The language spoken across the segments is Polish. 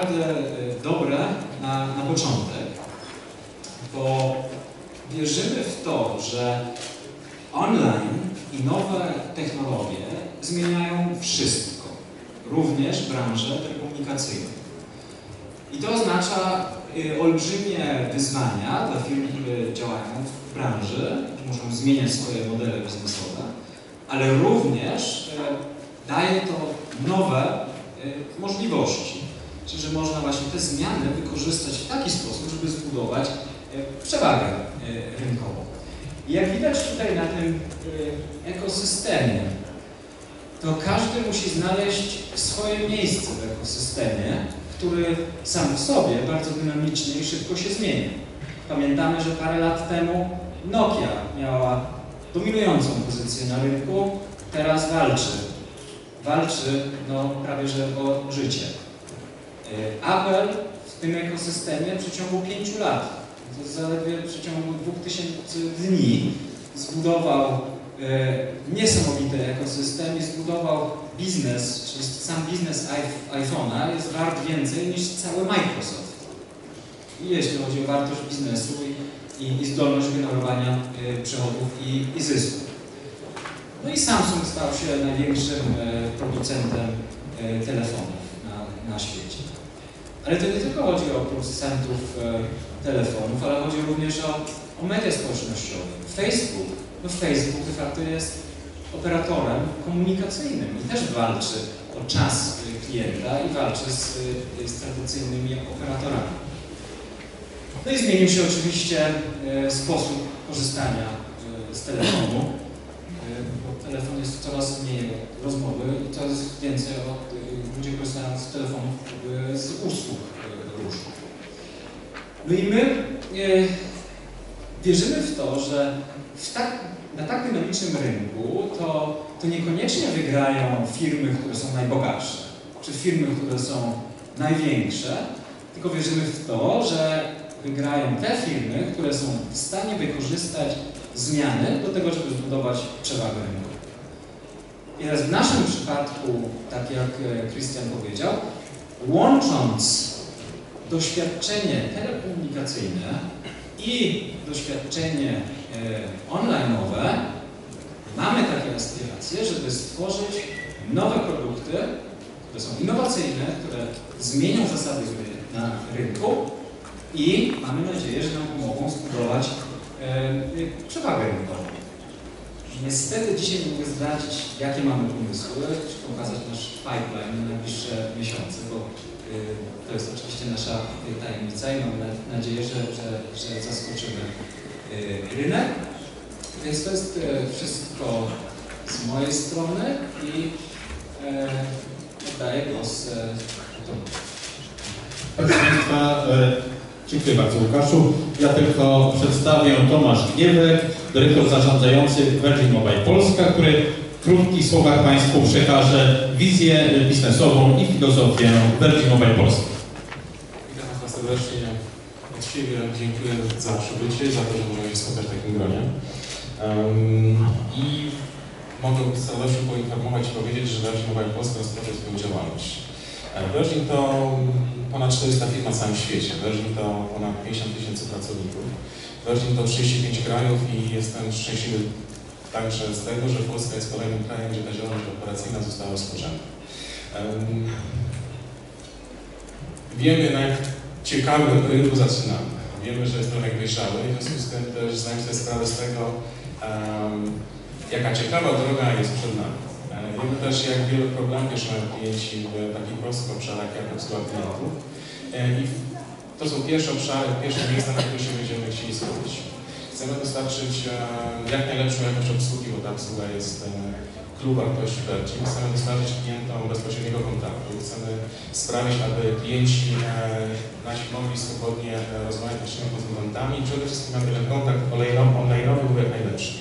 naprawdę e, dobre na, na początek, bo wierzymy w to, że online i nowe technologie zmieniają wszystko, również branżę telekomunikacyjną. I to oznacza y, olbrzymie wyzwania dla firm, które działają w branży, muszą zmieniać swoje modele biznesowe, ale również y, daje to nowe możliwości. Że można właśnie te zmiany wykorzystać w taki sposób, żeby zbudować przewagę rynkową. I jak widać tutaj na tym ekosystemie, to każdy musi znaleźć swoje miejsce w ekosystemie, który sam w sobie bardzo dynamicznie i szybko się zmienia. Pamiętamy, że parę lat temu Nokia miała dominującą pozycję na rynku, teraz walczy. Walczy no, prawie że o życie. Y, Apple w tym ekosystemie w przeciągu pięciu lat, to zaledwie w przeciągu 2000 dni zbudował E, niesamowity ekosystem i zbudował biznes, czyli sam biznes iPhone'a jest wart więcej niż cały Microsoft. I jeśli chodzi o wartość biznesu i, i, i zdolność generowania y, przychodów i, i zysków. No i Samsung stał się największym y, producentem y, telefonów na, na świecie. Ale to nie tylko chodzi o producentów telefonów, ale chodzi również o, o media społecznościowe. Facebook no Facebook de facto jest operatorem komunikacyjnym i też walczy o czas klienta i walczy z, z tradycyjnymi operatorami. No i zmienił się oczywiście e, sposób korzystania e, z telefonu, e, telefon jest coraz mniej rozmowy i coraz więcej od, ludzie korzystają z telefonów z usług różnych. No i my wierzymy w to, że w tak, na tak dynamicznym rynku to, to niekoniecznie wygrają firmy, które są najbogatsze, czy firmy, które są największe, tylko wierzymy w to, że wygrają te firmy, które są w stanie wykorzystać zmiany do tego, żeby zbudować przewagę rynku. I teraz w naszym przypadku, tak jak Christian powiedział, łącząc doświadczenie telekomunikacyjne i doświadczenie e, online'owe, mamy takie aspiracje, żeby stworzyć nowe produkty, które są innowacyjne, które zmienią zasady na rynku i mamy nadzieję, że nam pomogą zbudować e, przewagę rynkową. Niestety dzisiaj nie mogę zdradzić, jakie mamy pomysły, czy pokazać nasz pipeline na najbliższe miesiące, bo Y, to jest oczywiście nasza tajemnica i mam nadzieję, że, że, że zaskoczymy y, rynek. Więc to jest wszystko z mojej strony i e, oddaję głos Tomaszowi. Proszę Państwa, e, dziękuję bardzo Łukaszu. Ja tylko przedstawię Tomasz Gniewek, dyrektor zarządzający Virgin Mobile Polska, który w krótkich słowach Państwu przekaże wizję biznesową i filozofię Virgin Mobile Polska. Witam Państwa serdecznie. Od siebie dziękuję za przybycie, za to, że możemy się spotkać w takim gronie. I mogę radością poinformować i powiedzieć, że Virgin Mobile Polska rozpoczął swoją działalność. E, Virgin to ponad 400 firm na całym świecie. Virgin to ponad 50 tysięcy pracowników. Virgin to 35 krajów i jestem szczęśliwy także z tego, że Polska jest kolejnym krajem, gdzie ta działalność operacyjna została rozpoczęta. Wiemy, na jak ciekawym rynku zaczynamy. Wiemy, że jest rynek dojrzały i w związku z tym też zdajemy sobie sprawę z tego, jaka ciekawa droga jest przed nami. E, wiemy też, jak wiele problemów mają klienci w takich prostych obszarach jak obsługa klientów. E, I to są pierwsze obszary, pierwsze miejsca, na które się będziemy chcieli skupić. Chcemy dostarczyć e, jak najlepszą jakość obsługi, bo ta obsługa jest e, wartości Virgin. Chcemy dostarczyć klientom bezpośredniego kontaktu. Chcemy sprawić, aby klienci nasi mogli swobodnie rozmawiać z naszymi konsumentami i przede wszystkim, aby ten kontakt online'owy był jak najlepszy.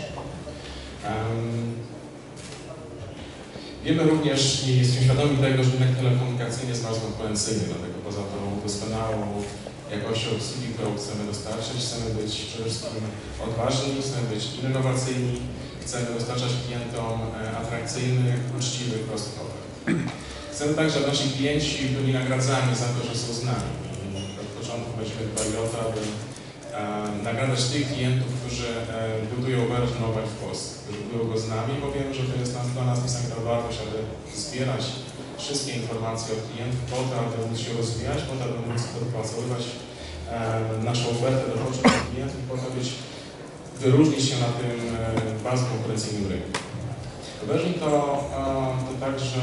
Wiemy również i jesteśmy świadomi tego, że rynek telekomunikacyjny jest bardzo konkurencyjny, dlatego poza tą doskonałą jakości obsługi, którą chcemy dostarczyć. Chcemy być przede wszystkim odważni, chcemy być innowacyjni, chcemy dostarczać klientom e, atrakcyjnych, uczciwych, prostych ofert. Chcemy także, aby nasi klienci byli nagradzani za to, że są z nami. Od początku będziemy dbali o to, aby e, nagradzać tych klientów, którzy e, budują Virgin Mobile w Polsce, którzy budują go z nami, bo wiemy, że to jest dla nas niesamowita wartość, aby zbierać wszystkie informacje od klientów po to, aby móc się rozwijać, po to, aby móc dopasowywać e, naszą ofertę do potrzeb klientów, po to, wyróżnić się na tym e, bardzo konkurencyjnym rynku. Virgin to, to także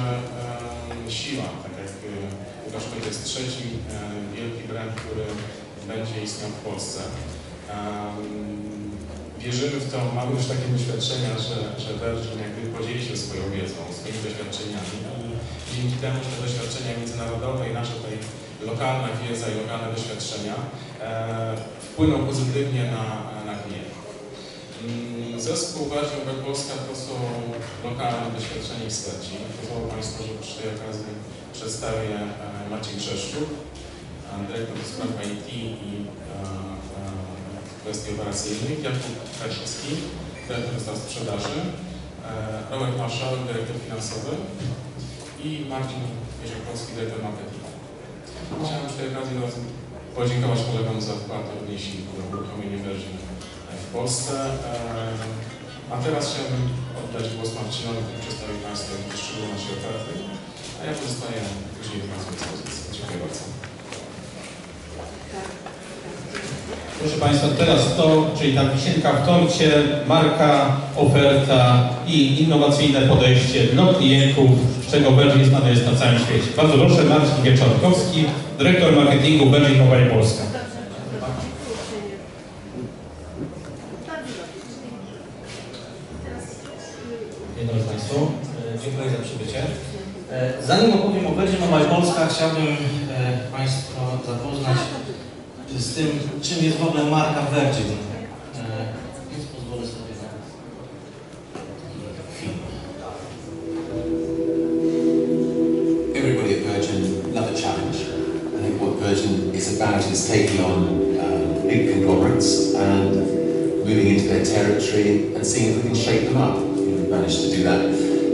siła, tak jak Łukasz jest trzeci wielki brand, który będzie istniał w Polsce. Wierzymy w to, mamy już takie doświadczenia, że, że Virgin jakby podzieli się swoją wiedzą, swoimi doświadczeniami i dzięki temu, że te doświadczenia międzynarodowe i nasza tutaj lokalna wiedza i lokalne doświadczenia e, wpłyną pozytywnie na, na klientów. Zespół Virgin Mobile Polska to są lokalne doświadczenia eksperci. Pozwolą Państwo, że przy okazji przedstawię e, Maciej Grzeszczuk, dyrektor do spraw IT i e, e, kwestii operacyjnych, Jakub Krasiński, dyrektor do sprzedaży, e, Robert Marszałek, dyrektor finansowy i Marcin Jeziorkowski, dyrektor marketingu. Chciałem przy tej okazji podziękować kolegom za wkład odnieśli do uruchomienia Virgin w Polsce. E, A teraz chciałbym oddać głos Marcinowi, który przedstawi Państwu szczegóły naszej oferty, a ja pozostaję później do Państwa dyspozycji. Dziękuję bardzo. Proszę Państwa, teraz to, czyli ta wisienka w torcie, marka, oferta i innowacyjne podejście dla klientów, czego Virgin znany jest na całym świecie. Bardzo proszę, Marcin Wieczorkowski, dyrektor marketingu Virgin Mobile Polska. Czym jest w ogóle marka Virgin. Więc pozwolę sobie na taki film. Everybody at Virgin love a challenge. I think what Virgin is about is taking on um, big conglomerates and moving into their territory and seeing if we can shake them up. You know, we've managed to do that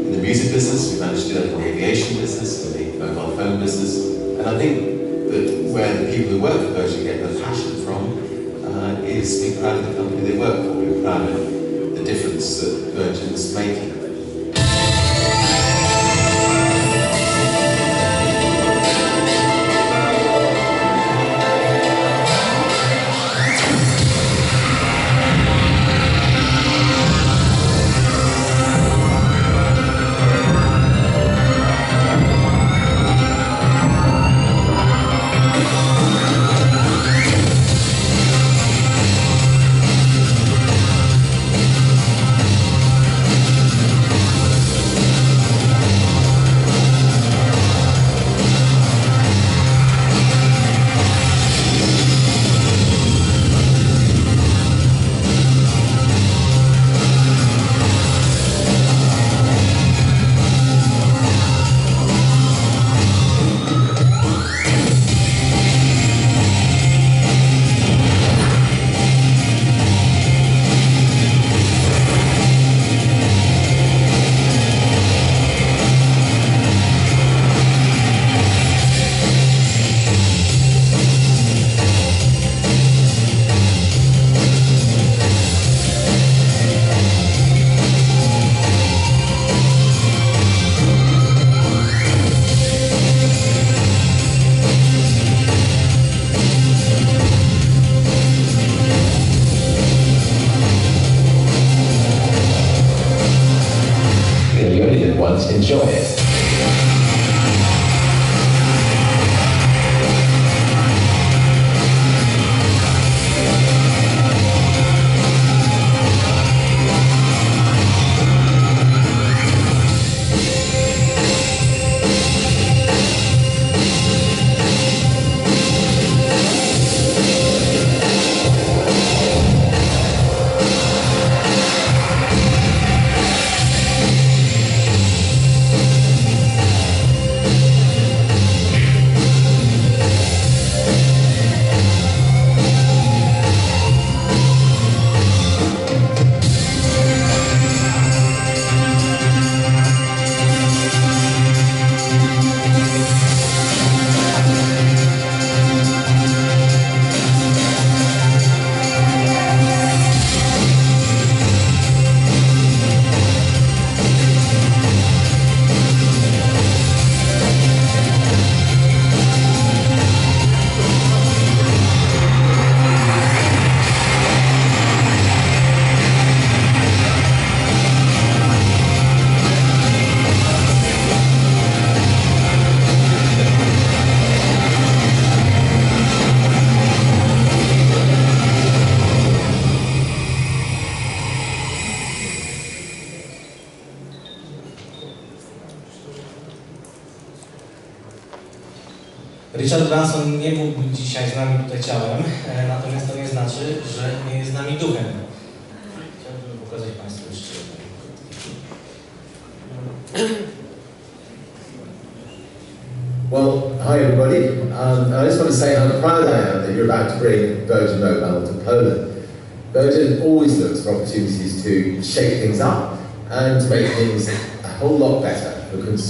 in the music business, we've managed to do that in the aviation business, in the mobile phone business, and I think where the people who work at Virgin get their passion from uh, is being proud of the company they work for, being proud of the difference that Virgin's making.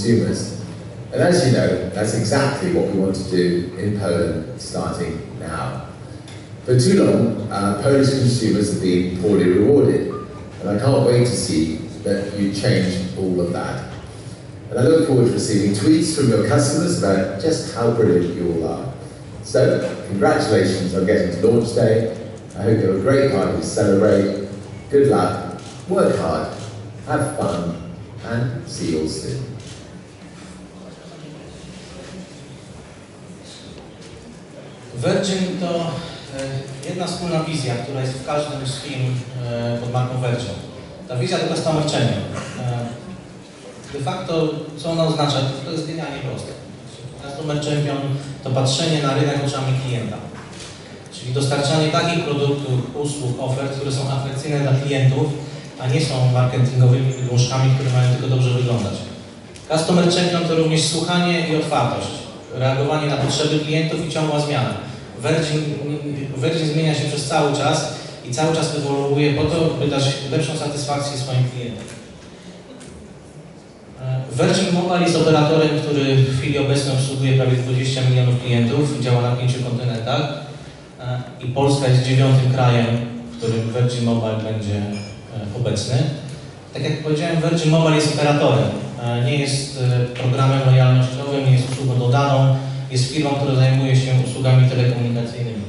Consumers. And as you know, that's exactly what we want to do in Poland starting now. For too long, uh, Polish consumers have been poorly rewarded, and I can't wait to see that you change all of that. And I look forward to receiving tweets from your customers about just how brilliant you all are. So, congratulations on getting to launch day. I hope you have a great party to celebrate. Good luck, work hard, have fun, and see you all soon. Virgin to e, jedna wspólna wizja, która jest w każdym z firm e, pod marką Virgin. Ta wizja to customer champion. E, de facto, co ona oznacza? To jest genialnie proste. Customer champion to patrzenie na rynek oczami klienta. Czyli dostarczanie takich produktów, usług, ofert, które są atrakcyjne dla klientów, a nie są marketingowymi wydmuszkami, które mają tylko dobrze wyglądać. Customer champion to również słuchanie i otwartość, reagowanie na potrzeby klientów i ciągła zmiana. Virgin, Virgin zmienia się przez cały czas i cały czas ewoluuje po to, by dać lepszą satysfakcję swoim klientom. Virgin Mobile jest operatorem, który w chwili obecnej obsługuje prawie 20 milionów klientów, działa na pięciu kontynentach e, i Polska jest dziewiątym krajem, w którym Virgin Mobile będzie e, obecny. Tak jak powiedziałem, Virgin Mobile jest operatorem, nie jest e, programem lojalnościowym, nie jest usługą dodaną, jest firmą, która zajmuje się usługami telekomunikacyjnymi.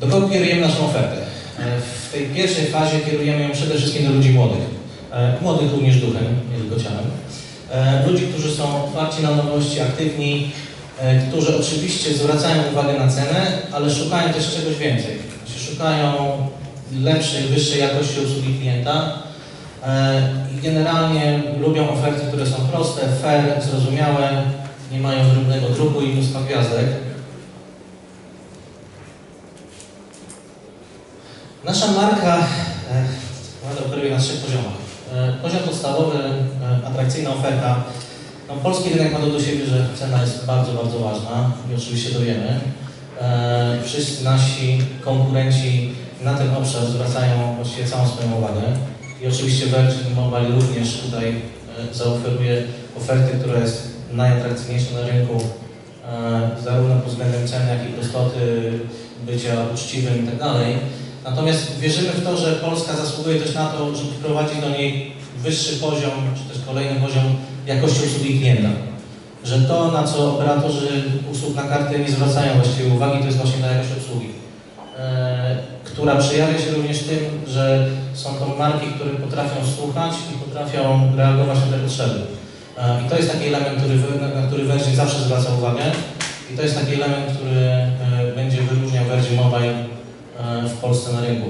Do kogo kierujemy naszą ofertę? E, W tej pierwszej fazie kierujemy ją przede wszystkim do ludzi młodych. E, Młodych również duchem, nie tylko ciałem. E, Ludzi, którzy są otwarci na nowości, aktywni, e, którzy oczywiście zwracają uwagę na cenę, ale szukają też czegoś więcej. Szukają lepszej, wyższej jakości usługi klienta e, i generalnie lubią oferty, które są proste, fair, zrozumiałe, nie mają drobnego druku i mnóstwa gwiazdek. Nasza marka e, operuje na trzech poziomach. E, Poziom podstawowy, e, atrakcyjna oferta. No, polski rynek ma do siebie, że cena jest bardzo, bardzo ważna i oczywiście to wiemy. E, Wszyscy nasi konkurenci na ten obszar zwracają właściwie całą swoją uwagę i oczywiście Virgin Mobile również tutaj e, zaoferuje ofertę, która jest najatrakcyjniejsza na rynku, e, zarówno pod względem ceny, jak i prostoty, bycia uczciwym i tak. Natomiast wierzymy w to, że Polska zasługuje też na to, żeby wprowadzić do niej wyższy poziom, czy też kolejny poziom jakości usługi klienta. Że to, na co operatorzy usług na kartę nie zwracają właściwie uwagi, to jest właśnie ta jakość obsługi, e, która przejawia się również tym, że są to marki, które potrafią słuchać i potrafią reagować na te potrzeby. E, I to jest taki element, który, na który Virgin zawsze zwraca uwagę. I to jest taki element, który e, będzie wyróżniał Virgin Mobile w Polsce na rynku.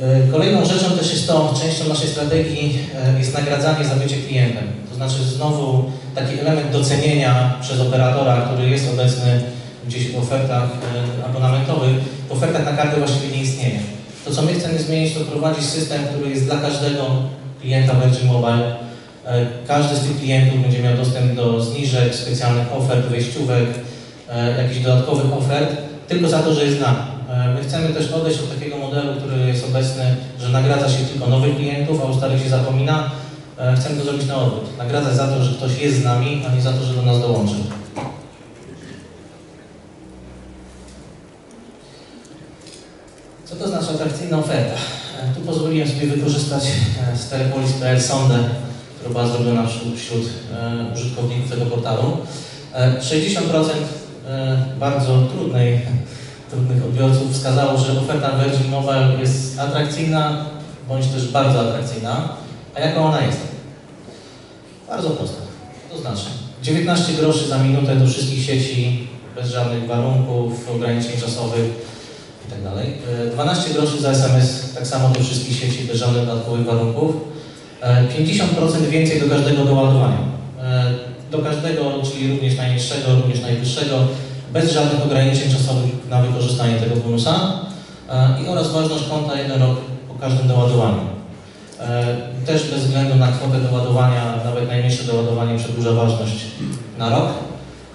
E, Kolejną rzeczą też jest to, częścią naszej strategii e, jest nagradzanie za bycie klientem. To znaczy znowu taki element docenienia przez operatora, który jest obecny gdzieś w ofertach e, abonamentowych, w ofertach na kartę właściwie nie istnieje. To co my chcemy zmienić, to prowadzić system, który jest dla każdego klienta Virgin Mobile. Każdy z tych klientów będzie miał dostęp do zniżek, specjalnych ofert, wejściówek, jakichś dodatkowych ofert, tylko za to, że jest z nami. E, My chcemy też odejść od takiego modelu, który jest obecny, że nagradza się tylko nowych klientów, a o starych się zapomina. E, Chcemy to zrobić na odwrót. Nagradzać za to, że ktoś jest z nami, a nie za to, że do nas dołączy. Co to znaczy atrakcyjna oferta? E, Tu pozwoliłem sobie wykorzystać z Telepolis.pl sondę, która była zrobiona wśród, wśród użytkowników tego portalu. E, 60% e, bardzo trudnej trudnych odbiorców wskazało, że oferta Virgin Mobile jest atrakcyjna, bądź też bardzo atrakcyjna. A jaka ona jest? Bardzo prosta. To znaczy 19 groszy za minutę do wszystkich sieci, bez żadnych warunków, ograniczeń czasowych itd. E, 12 groszy za SMS, tak samo do wszystkich sieci, bez żadnych dodatkowych warunków. E, 50% więcej do każdego doładowania. E, Do każdego, czyli również najniższego, również najwyższego, bez żadnych ograniczeń czasowych na wykorzystanie tego bonusa e, i oraz ważność konta jeden rok po każdym doładowaniu. E, Też bez względu na kwotę doładowania, nawet najmniejsze doładowanie przedłuża ważność na rok.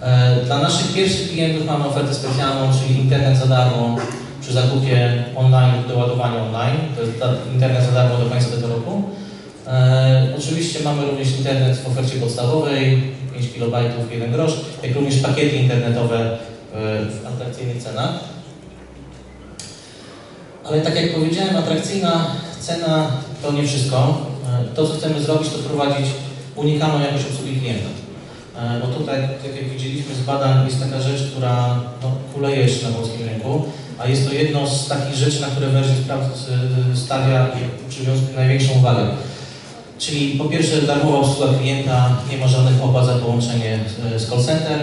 E, Dla naszych pierwszych klientów mamy ofertę specjalną, czyli internet za darmo przy zakupie online lub doładowaniu online. To jest internet za darmo do końca tego roku. Oczywiście mamy również internet w ofercie podstawowej, 5 kB, 1 grosz, jak również pakiety internetowe e, w atrakcyjnych cenach. Ale tak jak powiedziałem, atrakcyjna cena to nie wszystko. E, To, co chcemy zrobić, to wprowadzić unikalną jakość obsługi klienta. E, Bo tutaj, tak jak widzieliśmy z badań, jest taka rzecz, która no, kuleje jeszcze na polskim rynku, a jest to jedno z takich rzeczy, na które spra- stawia i przywiązuje największą uwagę. Czyli po pierwsze darmowa obsługa klienta, nie ma żadnych opłat za połączenie z- z call center,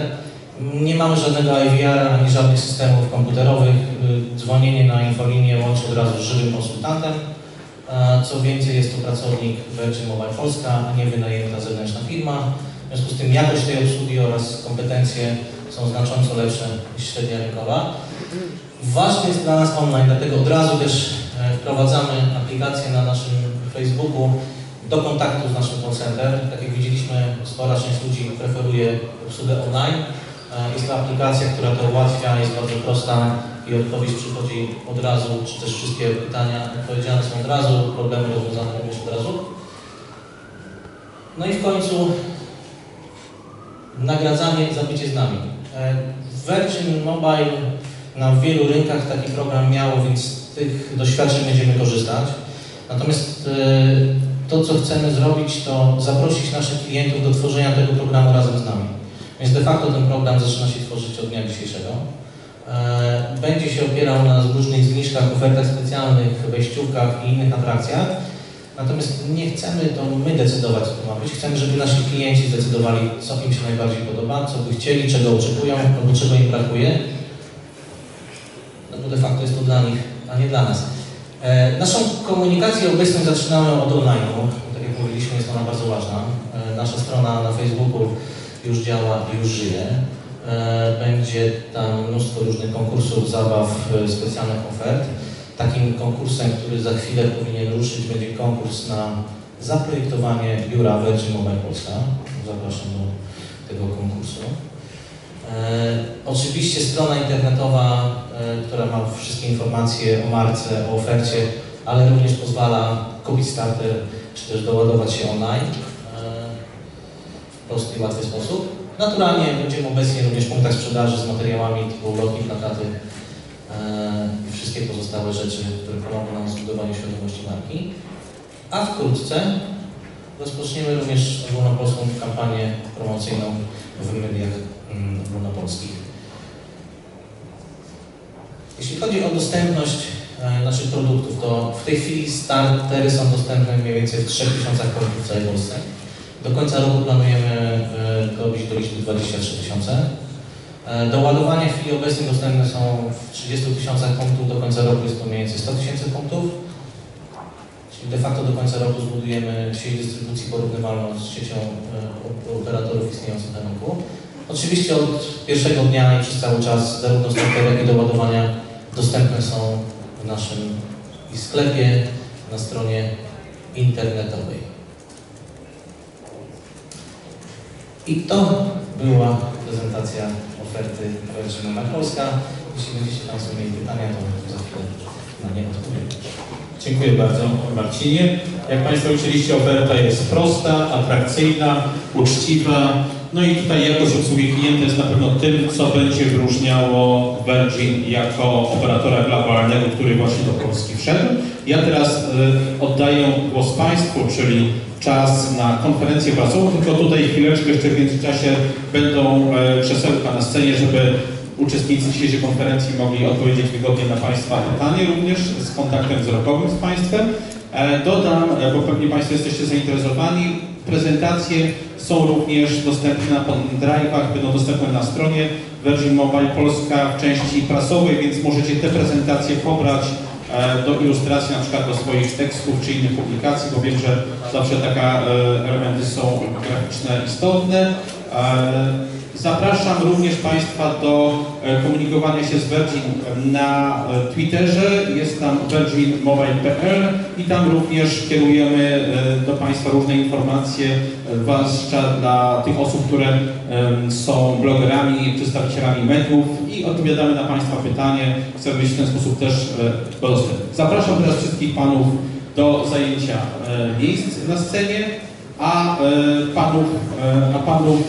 nie mamy żadnego IVR ani żadnych systemów komputerowych, y, dzwonienie na infolinię łączy od razu z żywym konsultantem. E, Co więcej, jest to pracownik Virgin Mobile Polska, a nie wynajęta zewnętrzna firma. W związku z tym jakość tej obsługi oraz kompetencje są znacząco lepsze niż średnia rynkowa. Ważny jest dla nas online, dlatego od razu też e, wprowadzamy aplikację na naszym Facebooku do kontaktu z naszym call center. Tak jak widzieliśmy, spora część ludzi preferuje obsługę online. E, Jest to aplikacja, która to ułatwia, jest bardzo prosta i odpowiedź przychodzi od razu, czy też wszystkie pytania odpowiedziane są od razu, problemy rozwiązane również od razu. No i w końcu nagradzanie za bycie z nami. E, Virgin Mobile na wielu rynkach taki program miało, więc z tych doświadczeń będziemy korzystać. Natomiast e, to, co chcemy zrobić, to zaprosić naszych klientów do tworzenia tego programu razem z nami. Więc de facto ten program zaczyna się tworzyć od dnia dzisiejszego. E, Będzie się opierał na różnych zniżkach, ofertach specjalnych, wejściówkach i innych atrakcjach. Natomiast nie chcemy to my decydować, co to ma być. Chcemy, żeby nasi klienci zdecydowali, co im się najbardziej podoba, co by chcieli, czego oczekują albo czego im brakuje. No bo de facto jest to dla nich, a nie dla nas. E, Naszą komunikację obecną zaczynamy od online'u. Tak jak mówiliśmy, jest ona bardzo ważna. E, Nasza strona na Facebooku już działa i już żyje. E, Będzie tam mnóstwo różnych konkursów, zabaw, specjalnych ofert. Takim konkursem, który za chwilę powinien ruszyć, będzie konkurs na zaprojektowanie biura Virgin Mobile Polska. Zapraszam do tego konkursu. E, oczywiście strona internetowa, e, która ma wszystkie informacje o marce, o ofercie, ale również pozwala kupić starter, czy też doładować się online e, w prosty i łatwy sposób. Naturalnie będziemy obecni również w punktach sprzedaży z materiałami typu ulotki, plakaty i wszystkie pozostałe rzeczy, które pomogą nam w zbudowaniu świadomości marki. A wkrótce rozpoczniemy również ogólnopolską kampanię promocyjną w mediach ogólnopolskich. Jeśli chodzi o dostępność e, naszych produktów, to w tej chwili startery są dostępne mniej więcej w 3000 punktów w całej Polsce. Do końca roku planujemy e, dobić do liczby 23 tysiące. E, Do ładowania w chwili obecnej dostępne są w 30 tysiącach punktów, do końca roku jest to mniej więcej 100 tysięcy punktów. Czyli de facto do końca roku zbudujemy sieć dystrybucji porównywalną z siecią e, operatorów istniejących na rynku. Oczywiście od pierwszego dnia i przez cały czas zarówno jak i do ładowania dostępne są w naszym sklepie, na stronie internetowej. I to była prezentacja oferty Mobile Polska. Jeśli będziecie Państwo mieli pytania, to za chwilę na nie odpowiem. Dziękuję bardzo Marcinie. Jak Państwo widzieliście, oferta jest prosta, atrakcyjna, uczciwa. No i tutaj jakość obsługi klienta jest na pewno tym, co będzie wyróżniało Virgin jako operatora globalnego, który właśnie do Polski wszedł. Ja teraz y, oddaję głos Państwu, czyli czas na konferencję prasową, tylko tutaj chwileczkę jeszcze w międzyczasie będą krzesełka na scenie, żeby uczestnicy dzisiejszej konferencji mogli odpowiedzieć wygodnie na Państwa pytanie, również z kontaktem wzrokowym z Państwem. E, Dodam, bo pewnie Państwo jesteście zainteresowani, prezentacje są również dostępne na pendrive'ach, będą dostępne na stronie Virgin Mobile Polska w części prasowej, więc możecie te prezentacje pobrać e, do ilustracji, na przykład do swoich tekstów czy innych publikacji, bo wiem, że zawsze taka e, elementy są graficzne istotne. Zapraszam również Państwa do e, komunikowania się z Virgin na e, Twitterze. Jest tam virginmobile.pl i tam również kierujemy e, do Państwa różne informacje, zwłaszcza dla tych osób, które są blogerami, przedstawicielami mediów i odpowiadamy na Państwa pytanie. Chcemy być w ten sposób też dostępni. Zapraszam teraz wszystkich Panów do zajęcia miejsc na scenie a e, panów, e, a panów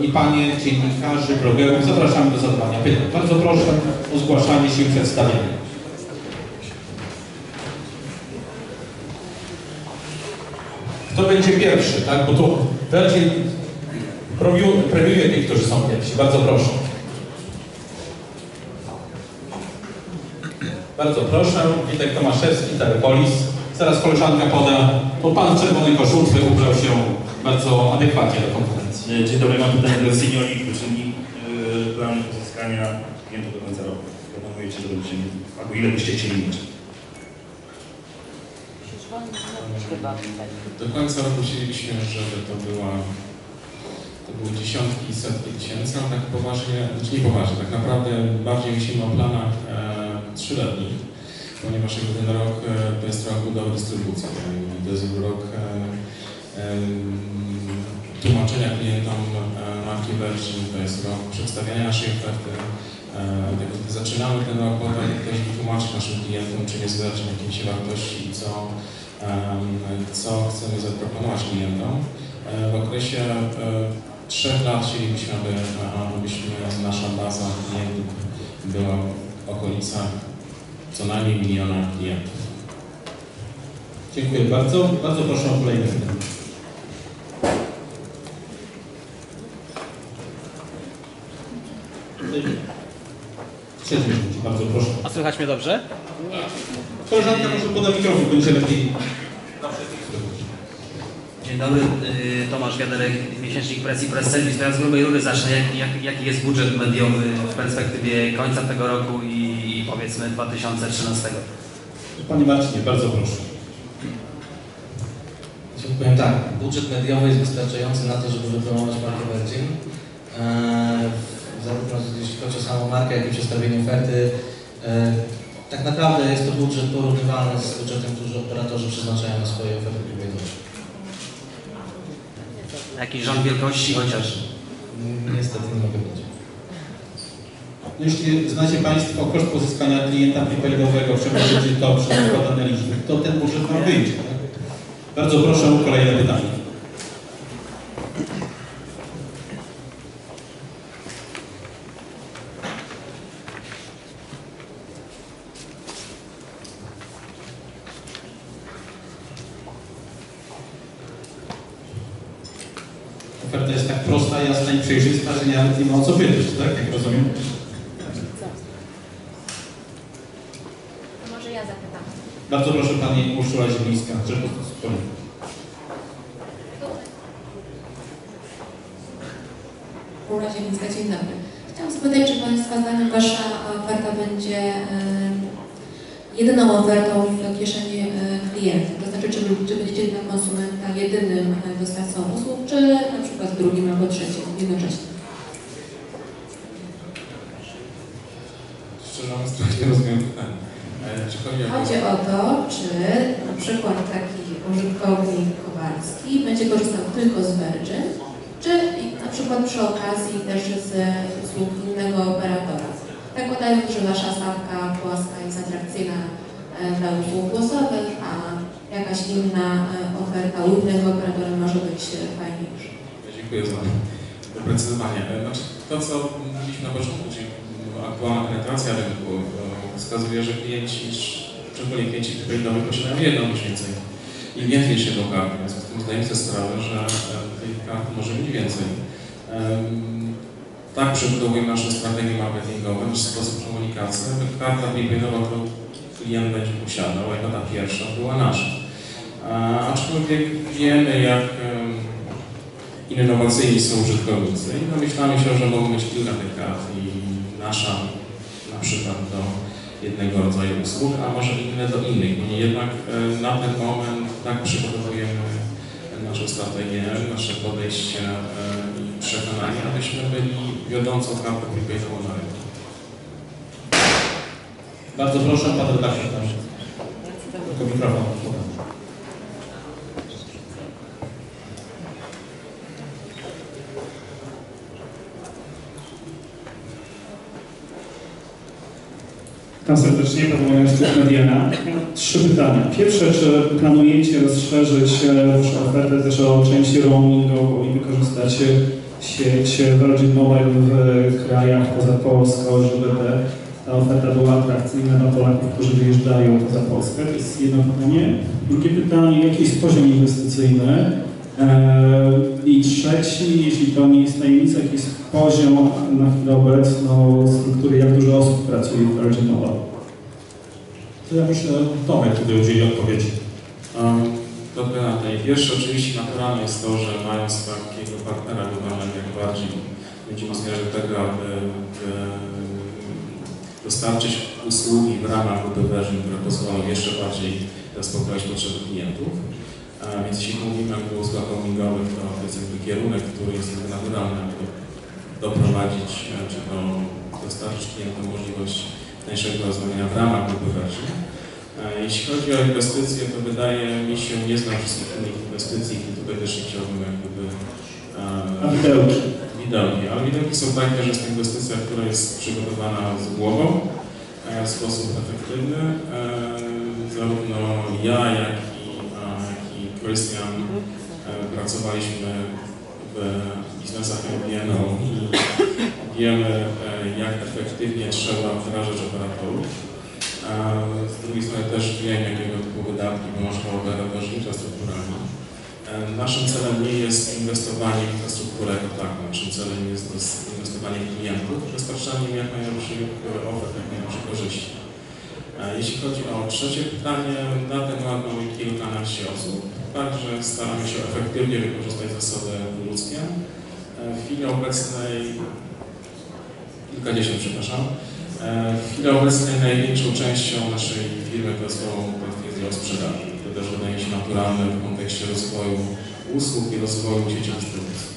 e, i panie dziennikarzy, blogerów zapraszamy do zadawania pytań. Bardzo proszę o zgłaszanie się i przedstawianie. Kto będzie pierwszy, tak? Bo tu Virgin premiu- premiuje tych, którzy są pierwsi. Bardzo proszę. Bardzo proszę. Witek Tomaszewski, Telepolis. Zaraz koleżanka poda, bo pan w czerwonej koszulce ubrał się bardzo adekwatnie do konferencji. E, Dzień dobry, mam pytanie do seniorów, czyli yy, plan uzyskania klientów do końca roku. Planujecie, że będziecie mieli, albo ile byście chcieli mieć? Do końca roku chcielibyśmy, żeby to była to były dziesiątki i setki tysięcy, ale tak poważnie, znaczy nie poważnie, tak naprawdę bardziej myślimy o planach e, trzyletnich, ponieważ jakby ten rok e, to jest rok budowy dystrybucji, tak? to jest rok tłumaczenia klientom e, marki Virgin, to jest rok przedstawiania naszej oferty. E, tak zaczynamy ten rok po to, też wytłumaczyć naszym klientom, czym jest Virgin, jakie się wartości i co, co chcemy zaproponować klientom. W okresie trzech lat chcielibyśmy, aby, abyśmy nasza baza klientów była w okolicach co najmniej miliona klientów. Dziękuję bardzo. Bardzo proszę o kolejne pytanie. Bardzo proszę. A słychać mnie dobrze? Koleżanka może poda mikrofon, będzie lepiej. Dzień dobry, y, Tomasz Wiaderek, miesięcznik Presji Press Service. Ja z grubej rury zacznę. Jak, jak, jaki jest budżet mediowy w perspektywie końca tego roku i powiedzmy 2013? Panie Marcinie, bardzo proszę. Czyli powiem tak, budżet mediowy jest wystarczający na to, żeby wypromować markę Virgin. Eee, zarówno jeśli chodzi o samą markę, jak i przedstawienie oferty. Eee, tak naprawdę jest to budżet porównywalny z budżetem, który operatorzy przeznaczają na swoje oferty klubiedowe. Jakiś rząd wielkości chociaż? Niestety nie mogę powiedzieć. Jeśli znacie Państwo koszt pozyskania klienta prepaidowego, przełożycie to przez składane to ten budżet Wam wyjdzie. Tak? Bardzo proszę o kolejne pytanie. Oferta jest tak prosta, jasna i przejrzysta, że nawet nie ma o co pytać, tak? Jak rozumiem. To może ja zapytam. Bardzo proszę Pani Urszula Zielińska, Rzeczpospolita. Ura Zielińska, dzień dobry. Chciałam spytać, czy Państwa zdaniem Wasza oferta będzie e, jedyną ofertą w kieszeni e, klienta? To znaczy, czy, czy chcieli dla konsumenta jedynym e, dostawcą usług, czy na przykład drugim albo trzecim jednocześnie? Szczerze mówiąc, trochę nie rozumiem pytania. Chodzi o to, czy przykład taki użytkownik Kowalski będzie korzystał tylko z Virgin, czy na przykład przy okazji też z usług innego operatora. Zakładając, że Wasza stawka płaska jest atrakcyjna e, dla usług głosowych, a jakaś inna e, oferta u innego operatora może być e, fajniejsza. Dziękuję za doprecyzowanie. Znaczy, to, co mówiliśmy na początku, czyli aktualna penetracja rynku wskazuje, że klienci, szczególnie klienci prepaid-owi posiadają jedną lub więcej i więcej się do karty, w związku z tym zdajemy sobie sprawę, że e, tych kart może być więcej. Tak przebudowujemy nasze strategie marketingowe, nasz sposób komunikacji, aby karta prepaidowa, którą klient będzie posiadał, jako ta pierwsza, była nasza. Aczkolwiek wiemy, jak innowacyjni są użytkownicy i domyślamy się, że mogą być kilka tych kart i nasza na przykład do jednego rodzaju usług, a może inne do innych. Niemniej jednak e, na ten moment tak przygotowujemy naszą strategię, nasze podejście e, i przekonanie, abyśmy byli wiodącą kartą prepaidową na rynku. Bardzo proszę, pan redaktor. Tylko mikrofon. Witam serdecznie, Paweł Jańczuk, Mediana. Trzy pytania. Pierwsze, czy planujecie rozszerzyć e, Waszą ofertę też o część roamingową i wykorzystacie sieć Virgin Mobile w krajach poza Polską, żeby ta oferta była atrakcyjna dla Polaków, którzy wyjeżdżają poza Polskę? To jest jedno pytanie. Drugie pytanie, jaki jest poziom inwestycyjny? E, I trzeci, jeśli to nie jest tajemnica, jaki jest poziom na chwilę obecną struktury, jak dużo osób pracuje w Virgin Mobile? To ja myślę, Tomek tutaj udzieli odpowiedzi. Um, to pytanie. Pierwsze oczywiście naturalne jest to, że mając takiego partnera globalnego jak bardziej będziemy zmierzać do tego, aby aby dostarczyć usługi w ramach Virgin, które pozwolą jeszcze bardziej zaspokoić potrzeby klientów. A więc jeśli mówimy o usługach roamingowych, to jest jakby kierunek, który jest naturalny, aby doprowadzić, e, czy to dostarczyć klientom możliwość tańszego rozwiązania w ramach grupy Virgin. E, Jeśli chodzi o inwestycje, to wydaje mi się, nie znam wszystkich innych inwestycji i tutaj też chciałbym jak gdyby A e, widełki? widełki, ale widełki są takie, że jest to inwestycja, która jest przygotowana z głową e, w sposób efektywny. E, Zarówno ja, jak i, jak i Christian e, pracowaliśmy w biznesach i wiemy, e, jak efektywnie trzeba wdrażać operatorów. Z drugiej strony też wiem, jakiego typu wydatki ponoszą operatorzy infrastrukturalni. E, Naszym celem nie jest inwestowanie w infrastrukturę jako taką. Naszym celem jest inwestowanie w klientów, dostarczanie im jak najlepszych e, ofert, jak najlepszych korzyści. Jeśli chodzi o trzecie pytanie, na ten temat mamy kilkanaście osób, także staramy się efektywnie wykorzystać ludzkie. E, W chwili obecnej, kilkadziesiąt, przepraszam, E, w chwili obecnej największą częścią naszej firmy to są decyzje o sprzedaży. To też wydaje się naturalne w kontekście rozwoju usług i rozwoju sieci dystrybucji.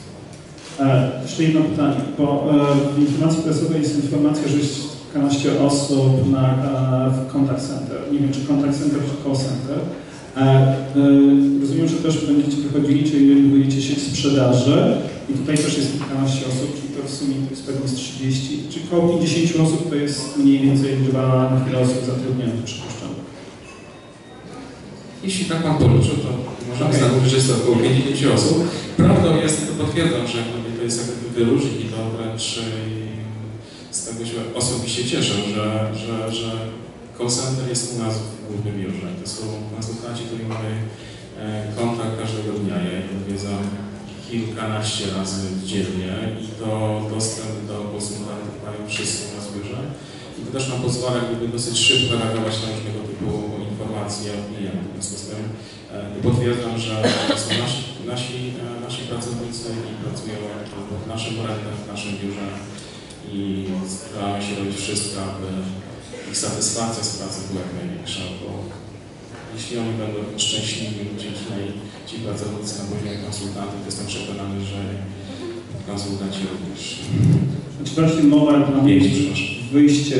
E, jeszcze jedno pytanie, bo w informacji prasowej jest informacja, że jest kilkanaście osób na, e, w contact center. Nie wiem, czy contact center, czy call center. E, rozumiem, że też będziecie wychodzili, czyli budujecie sieć sprzedaży i tutaj też jest kilkanaście osób, czyli to w sumie to jest pewnie z 30, czy około 50 osób to jest mniej więcej liczba na chwilę osób zatrudnionych, przypuszczam. Jeśli tak Pan policzył, to możemy Okej. założyć, że jest to około 50 osób. Prawdą jest, to potwierdzam, że to jest jakby wyróżnik i to wręcz z tego się osobiście cieszę, że, że, że call center jest u nas w głównym biurze. To są konsultanci, którymi mamy e, kontakt każdego dnia. Ja ich odwiedzam kilkanaście razy dziennie i to dostęp do konsultantów mają wszyscy u nas w biurze. I to też nam pozwala jakby dosyć szybko reagować na różnego typu informacje od klientów. W związku z tym e, potwierdzam, że to są nasi, nasi, e, nasi pracownicy i pracują pod naszym brandem, w naszym biurze i staramy się robić wszystko, aby ich satysfakcja z pracy była jak największa, bo jeśli oni będą szczęśliwi, ci, ci, pracownicy na poziomie konsultantów, to jestem przekonany, że konsultanci również. Czy planuje Pięć, przepraszam. wyjście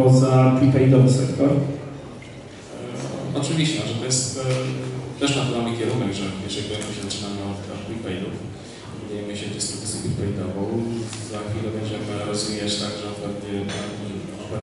poza prepaidowy sektor? E, Oczywiście, że to jest e, też naturalny kierunek, że pierwszej kolejności zaczynamy od prepaidów. Budujemy się dystrybucję prepaidową. Za chwilę będziemy rozwijać także oferty